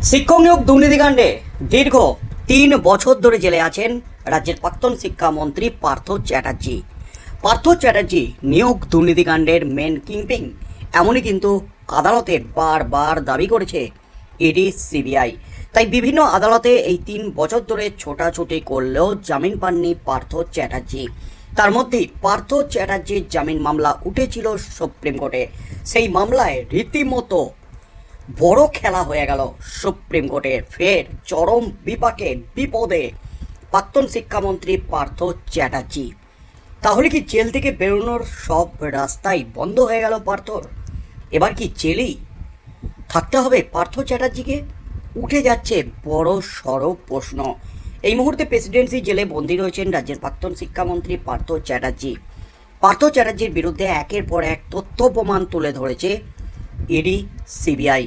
শিক্ষক নিয়োগ দুর্নীতিকাণ্ডে দীর্ঘ তিন বছর ধরে জেলে আছেন রাজ্যের প্রাক্তন শিক্ষামন্ত্রী পার্থ চ্যাটার্জি। পার্থ চ্যাটার্জি নিয়োগ দুর্নীতিকাণ্ডের মেন কিংপিং এমনই কিন্তু আদালতে বারবার দাবি করেছে ইডি সিবিআই তাই বিভিন্ন আদালতে এই তিন বছর ধরে ছোটাছুটি করলেও জামিন পাননি পার্থ চ্যাটার্জি। তার মধ্যেই পার্থ চ্যাটার্জির জামিন মামলা উঠেছিল সুপ্রিম কোর্টে। সেই মামলায় রীতিমতো বড় খেলা হয়ে গেল সুপ্রিম কোর্টে। ফের চরম বিপাকে, বিপদে প্রাক্তন শিক্ষামন্ত্রী পার্থ চ্যাটার্জি। তাহলে কি জেল থেকে বেরোনোর সব রাস্তাই বন্ধ হয়ে গেল পার্থর? এবার কি জেলেই থাকতে হবে পার্থ চ্যাটার্জিকে? উঠে যাচ্ছে বড় সড় প্রশ্ন। এই মুহূর্তে প্রেসিডেন্সি জেলে বন্দী রয়েছেন রাজ্যের প্রাক্তন শিক্ষামন্ত্রী পার্থ চ্যাটার্জি। পার্থ চ্যাটার্জির বিরুদ্ধে একের পর এক তথ্য প্রমাণ তুলে ধরেছে ইডি, সিবিআই।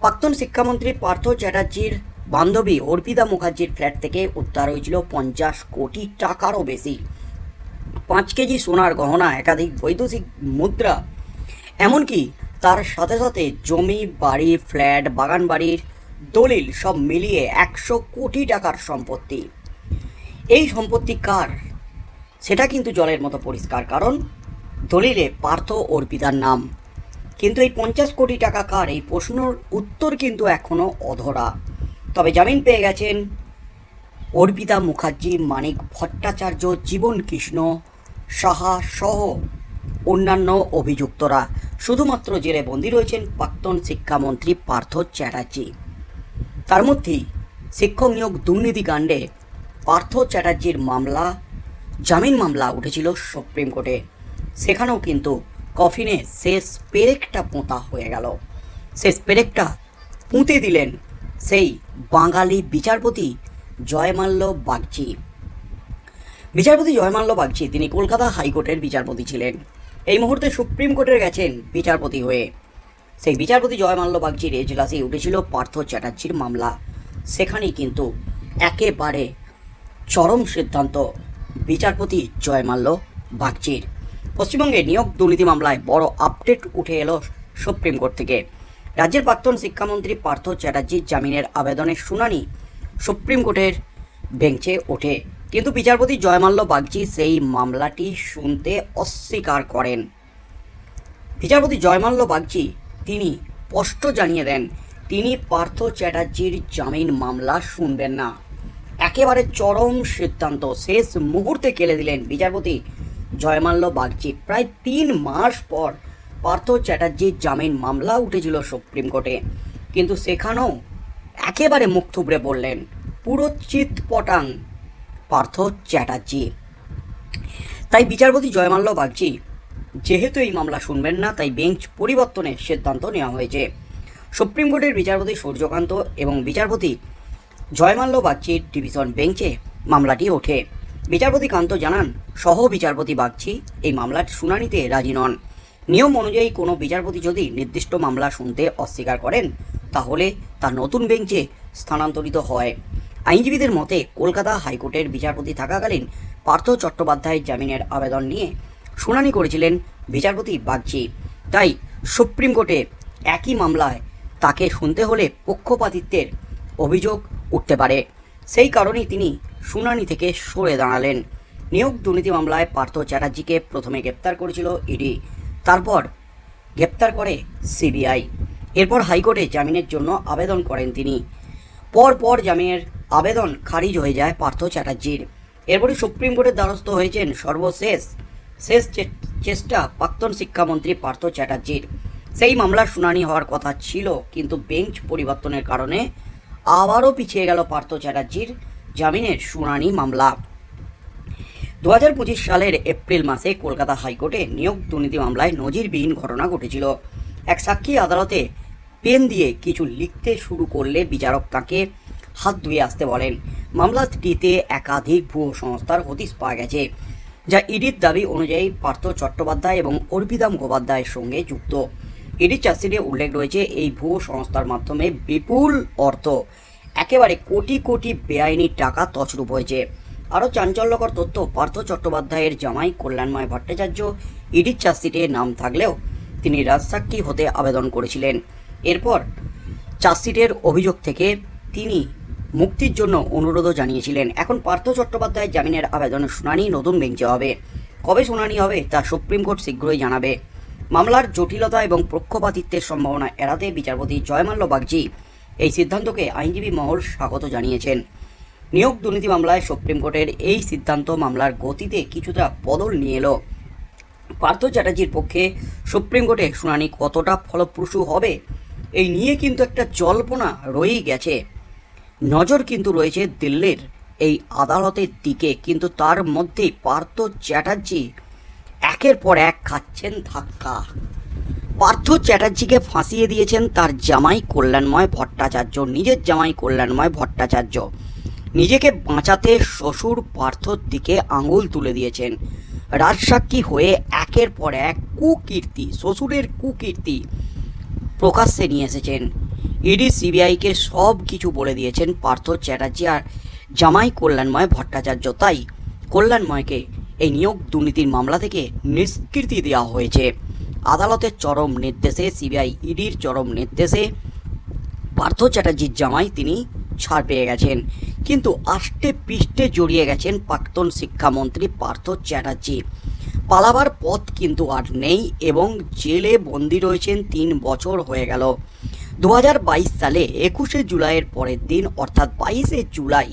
প্রাক্তন শিক্ষামন্ত্রী পার্থ চ্যাটার্জির বান্ধবী অর্পিতা মুখার্জির ফ্ল্যাট থেকে উদ্ধার হয়েছিল পঞ্চাশ কোটি টাকারও বেশি। পাঁচ কেজি সোনার গহনা, একাধিক বৈদেশিক মুদ্রা। এমনকি তার সাথে সাথে জমি, বাড়ি, ফ্ল্যাট বাগান বাড়ির দলিল সব মিলিয়ে একশো কোটি টাকার সম্পত্তি। এই সম্পত্তি কার? সেটা কিন্তু জলের মতো পরিষ্কার, কারণ দলিলে পার্থ অর্পিতার নাম। কিন্তু এই পঞ্চাশ কোটি টাকা কার? এই প্রশ্নর উত্তর কিন্তু এখনও অধরা। তবে জামিন পেয়ে গেছেন অর্পিতা মুখার্জি, মানিক ভট্টাচার্য, জীবন কৃষ্ণ সাহা সহ অন্যান্য অভিযুক্তরা। শুধুমাত্র জেলে বন্দী রয়েছেন প্রাক্তন শিক্ষামন্ত্রী পার্থ চ্যাটার্জি। তার মধ্যেই শিক্ষক নিয়োগ দুর্নীতিকাণ্ডে পার্থ চ্যাটার্জির মামলা, জামিন মামলা উঠেছিল সুপ্রিম কোর্টে। সেখানেও কিন্তু কফিনে শেষ পেরেকটা পোঁতা হয়ে গেল। শেষ পেরেকটা পুঁতে দিলেন সেই বাঙালি বিচারপতি জয়মাল্য বাগচি। বিচারপতি জয়মাল্য বাগচি, তিনি কলকাতা হাইকোর্টের বিচারপতি ছিলেন। এই মুহূর্তে সুপ্রিম কোর্টে গেছেন বিচারপতি হয়ে। সেই বিচারপতি জয়মাল্য বাগচির এজলাসে উঠেছিল পার্থ চ্যাটার্জির মামলা। সেখানেই কিন্তু একেবারে চরম সিদ্ধান্ত বিচারপতি জয়মাল্য বাগচির। পশ্চিমবঙ্গে নিয়োগ দুর্নীতি মামলায় বড় আপডেট উঠে এলো সুপ্রিম কোর্ট থেকে। রাজ্যের প্রাক্তন শিক্ষামন্ত্রী পার্থ চ্যাটার্জির জামিনের আবেদনের শুনানি সুপ্রিম কোর্টের বেঞ্চে ওঠে। কিন্তু বিচারপতি জয়মাল্য বাগচি সেই মামলাটি শুনতে অস্বীকার করেন। বিচারপতি জয়মাল্য বাগচি তিনি স্পষ্ট জানিয়ে দেন, তিনি পার্থ চ্যাটার্জির জামিন মামলা শুনবেন না। একেবারে চরম সিদ্ধান্ত। শেষ মুহূর্তে কেলে দিলেন বিচারপতি জয়মাল্য বাগচি। প্রায় তিন মাস পর পার্থ চ্যাটার্জির জামিন মামলা উঠেছিল সুপ্রিম কোর্টে। কিন্তু সেখানেও একেবারে মুখ থুবড়ে বললেন পুরো চিৎপটাং পার্থ চ্যাটার্জি। তাই বিচারপতি জয়মাল্য বাগচি, যেহেতু এই মামলা শুনবেন না, তাই বেঞ্চ পরিবর্তনের সিদ্ধান্ত নেওয়া হয়েছে। সুপ্রিম কোর্টের বিচারপতি সূর্যকান্ত এবং বিচারপতি জয়মাল্য বাগচির ডিভিশন বেঞ্চে মামলাটি ওঠে। বিচারপতি কান্ত জানান সহ বিচারপতি বাগচি এই মামলার শুনানিতে রাজি নন। নিয়ম অনুযায়ী কোনো বিচারপতি যদি নির্দিষ্ট মামলা শুনতে অস্বীকার করেন, তাহলে তা নতুন বেঞ্চে স্থানান্তরিত হয়। আইনজীবীদের মতে, কলকাতা হাইকোর্টের বিচারপতি থাকাকালীন পার্থ চট্টোপাধ্যায়ের জামিনের আবেদন নিয়ে শুনানি করেছিলেন বিচারপতি বাগচি। তাই সুপ্রিম কোর্টে একই মামলায় তাকে শুনতে হলে পক্ষপাতিত্বের অভিযোগ উঠতে পারে। সেই কারণেই তিনি শুনানি থেকে সরে দাঁড়ালেন। নিয়োগ দুর্নীতি মামলায় পার্থ চ্যাটার্জিকে প্রথমে গ্রেপ্তার করেছিল ইডি, তারপর গ্রেপ্তার করে সিবিআই। এরপর হাইকোর্টে জামিনের জন্য আবেদন করেন তিনি। পর পর জামিনের আবেদন খারিজ হয়ে যায় পার্থ চ্যাটার্জির। এরপরে সুপ্রিম কোর্টের দ্বারস্থ হয়েছেন সর্বশেষ, শেষ চেষ্টা প্রাক্তন শিক্ষামন্ত্রী পার্থ চ্যাটার্জির। সেই মামলার শুনানি হওয়ার কথা ছিল, কিন্তু বেঞ্চ পরিবর্তনের কারণে আবারও পিছিয়ে গেল পার্থ চ্যাটার্জির জামিনের শুনানি মামলা। দু হাজার পঁচিশ সালের এপ্রিল মাসে কলকাতা হাইকোর্টে নিয়োগ দুর্নীতি মামলায় নজিরবিহীন ঘটনা ঘটেছিল। এক সাক্ষী আদালতে পেন দিয়ে কিছু লিখতে শুরু করলে বিচারক তাকে হাত ধুয়ে আসতে বলেন। মামলাটিতে একাধিক ভুয়ো সংস্থার হদিশ পাওয়া গেছে, যা ইডির দাবি অনুযায়ী পার্থ চট্টোপাধ্যায় এবং অর্পিতা মুখোপাধ্যায়ের সঙ্গে যুক্ত। ইডির চার্জশিটে উল্লেখ রয়েছে, এই ভুয়ো সংস্থার মাধ্যমে বিপুল অর্থ, একেবারে কোটি কোটি বেআইনি টাকা তছরূপ হয়েছে। আরও চাঞ্চল্যকর তথ্য, পার্থ চট্টোপাধ্যায়ের জামাই কল্যাণময় ভট্টাচার্য ইডির চার্জশিটে নাম থাকলেও তিনি রাজসাক্ষী হতে আবেদন করেছিলেন। এরপর চার্জশিটের অভিযোগ থেকে তিনি মুক্তির জন্য অনুরোধও জানিয়েছিলেন। এখন পার্থ চট্টোপাধ্যায়ের জামিনের আবেদনের শুনানি নতুন বেঞ্চে হবে। কবে শুনানি হবে তা সুপ্রিম কোর্ট শীঘ্রই জানাবে। মামলার জটিলতা এবং পক্ষপাতিত্বের সম্ভাবনা এড়াতে বিচারপতি জয়মাল্য বাগজি এই সিদ্ধান্তকে আইনজীবী মহল স্বাগত জানিয়েছেন। নিয়োগ দুর্নীতি মামলায় সুপ্রিম কোর্টের এই সিদ্ধান্ত মামলার গতিতে কিছুটা বদল নিয়ে এলো। পার্থ চ্যাটার্জির পক্ষে সুপ্রিম কোর্টে শুনানি কতটা ফলপ্রসূ হবে, এই নিয়ে কিন্তু একটা জল্পনা রয়েই গেছে। নজর কিন্তু রয়েছে দিল্লির এই আদালতের দিকে, কিন্তু তার মধ্যেই পার্থ চ্যাটার্জি একের পর এক খাচ্ছেন ধাক্কা। পার্থ চ্যাটার্জিকে ফাঁসিয়ে দিয়েছেন তার জামাই কল্যাণময় ভট্টাচার্য, নিজের জামাই কল্যাণময় ভট্টাচার্য। নিজেকে বাঁচাতে শ্বশুর পার্থর দিকে আঙুল তুলে দিয়েছেন। রাজসাক্ষী হয়ে একের পর এক কুকীর্তি, শ্বশুরের কুকীর্তি প্রকাশ্যে নিয়ে এসেছেন। ইডি, সিবিআইকে সব কিছু বলে দিয়েছেন পার্থ চ্যাটার্জি আর জামাই কল্যাণময় ভট্টাচার্য। তাই কল্যাণময়কে এই নিয়োগ দুর্নীতির মামলা থেকে নিষ্কৃতি দেওয়া হয়েছে। আদালতের চরম নির্দেশে, সিবিআই ইডির চরম নির্দেশে পার্থ চ্যাটার্জির জামাই তিনি ছাড় পেয়ে গেছেন। কিন্তু আষ্টে পৃষ্ঠে জড়িয়ে গেছেন প্রাক্তন শিক্ষামন্ত্রী পার্থ চ্যাটার্জি। পালাবার পথ কিন্তু আর নেই এবং জেলে বন্দি রয়েছেন তিন বছর হয়ে গেল। দু হাজার বাইশ সালে একুশে জুলাইয়ের পরের দিন, অর্থাৎ বাইশে জুলাই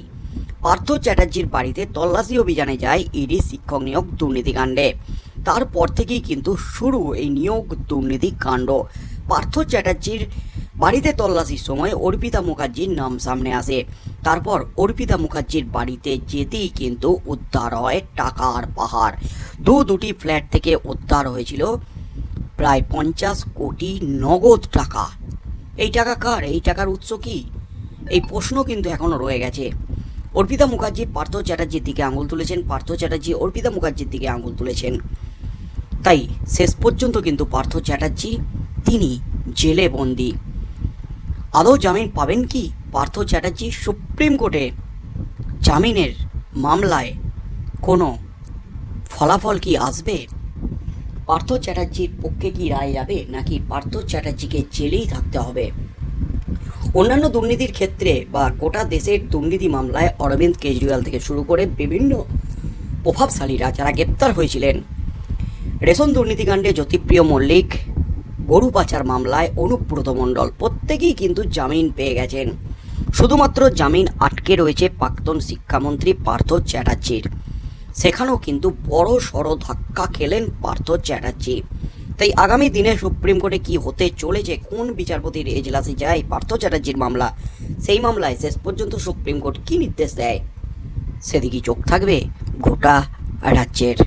পার্থ চ্যাটার্জির বাড়িতে তল্লাশি অভিযানে যায় ইডি শিক্ষক নিয়োগ দুর্নীতিকাণ্ডে। তারপর থেকেই কিন্তু শুরু এই নিয়োগ দুর্নীতি কাণ্ড পার্থ চ্যাটার্জির বাড়িতে তল্লাশির সময় অর্পিতা মুখার্জির নাম সামনে আসে। তারপর অর্পিতা মুখার্জির বাড়িতে যেতেই কিন্তু উদ্ধার হয় টাকার পাহাড়। দু দুটি ফ্ল্যাট থেকে উদ্ধার হয়েছিল প্রায় পঞ্চাশ কোটি নগদ টাকা। এই টাকা কার? এই টাকার উৎস কি? এই প্রশ্ন কিন্তু এখনও রয়ে গেছে। অর্পিতা মুখার্জি, পার্থ চ্যাটার্জির দিকে আঙুল তুলেছেন, পার্থ চ্যাটার্জি অর্পিতা মুখার্জির দিকে আঙুল তুলেছেন। তাই শেষ পর্যন্ত কিন্তু পার্থ চ্যাটার্জি, তিনি জেলে বন্দি। আদৌ জামিন পাবেন কি? পার্থ চ্যাটার্জি সুপ্রিম কোর্টে জামিনের মামলায় কোনো ফলাফল কি আসবে? পার্থ চ্যাটার্জির পক্ষে কি রায় যাবে? নাকি পার্থ চ্যাটার্জিকে জেলেই থাকতে হবে? অন্যান্য দুর্নীতির ক্ষেত্রে বা গোটা দেশের দুর্নীতি মামলায় অরবিন্দ কেজরিওয়াল থেকে শুরু করে বিভিন্ন প্রভাবশালীরা যারা গ্রেপ্তার হয়েছিলেন। রেশন দুর্নীতিকাণ্ডে জ্যোতিপ্রিয় মল্লিক, গরু পাচার মামলায় অনুব্রত মণ্ডল, প্রত্যেকেই কিন্তু জামিন পেয়ে গেছেন। শুধুমাত্র জামিন আটকে রয়েছে প্রাক্তন শিক্ষামন্ত্রী পার্থ চ্যাটার্জির। সেখানেও কিন্তু বড় সড় ধাক্কা খেলেন পার্থ চ্যাটার্জি। তাই আগামী দিনে সুপ্রিম কোর্টে কি হতে চলেছে, কোন বিচারপতির এজলাসে যায়, পার্থ চ্যাটার্জির মামলা, সেই মামলায় শেষ পর্যন্ত সুপ্রিম কোর্ট কি নির্দেশ দেয়? সেদিকে চোখ থাকবে গোটা রাজ্যের।